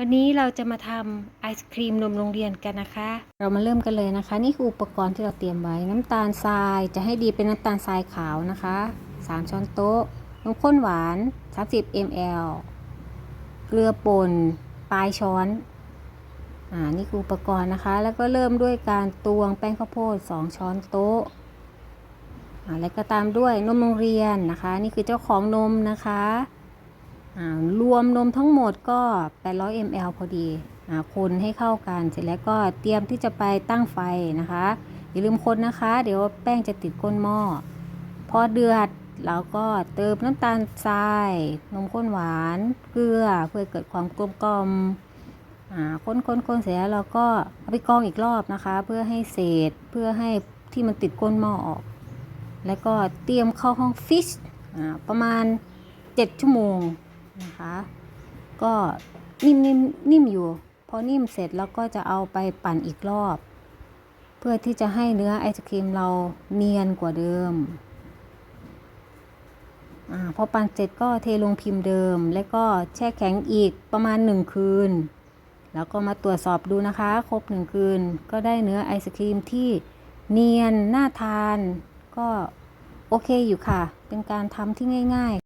วันนี้เราจะมาทำไอศครีมนมโรงเรียนกันนะคะ เรามาเริ่มกันเลยนะคะ นี่คืออุปกรณ์ที่เราเตรียมไว้น้ำตาลทรายจะให้ดีเป็นน้ำตาลทรายขาวนะคะ 3 ช้อนโต๊ะนมข้นหวาน 30 ml เกลือป่นปลายช้อนอ่านี่คืออุปกรณ์นะคะ แล้วก็เริ่มด้วยการตวงแป้งข้าวโพด 2 ช้อนโต๊ะอ่าแล้วก็ตามด้วยนมโรงเรียนนะคะ นี่คือเจ้าของนมนะคะ รวมนมทั้งหมดก็ 800 ml พอดีอคนให้เข้ากันเสร็จแล้วก็เตรียมที่จะไปตั้งไฟนะคะ อย่าลืมคนนะคะ เดี๋ยวแป้งจะติดก้นหม้อ พอเดือดเราก็เติมน้ำตาลทราย นมข้นหวาน เกลือเพื่อเกิดความกลมกล่อมคนคนคนเสร็จแล้วเราก็เอาไปกรองอีกรอบนะคะ เพื่อให้เศษเพื่อให้ที่มันติดก้นหม้อออก แล้วก็เตรียมเข้าห้องฟิชประมาณ 7 ชั่วโมง นะคะ ก็นิ่มนิ่มนิ่มอยู่พอนิ่มเสร็จแล้วก็จะเอาไปปั่นอีกรอบ เพื่อที่จะให้เนื้อไอศครีมเราเนียนกว่าเดิมอพอปั่นเสร็จก็เทลงพิมพ์เดิม แล้วก็แช่แข็งอีกประมาณหนึ่งคืน แล้วก็มาตรวจสอบดูนะคะ ครบหนึ่งคืน ก็ได้เนื้อไอศครีมที่เนียนน่าทาน ก็โอเคอยู่ค่ะ เป็นการทำที่ง่าย ๆ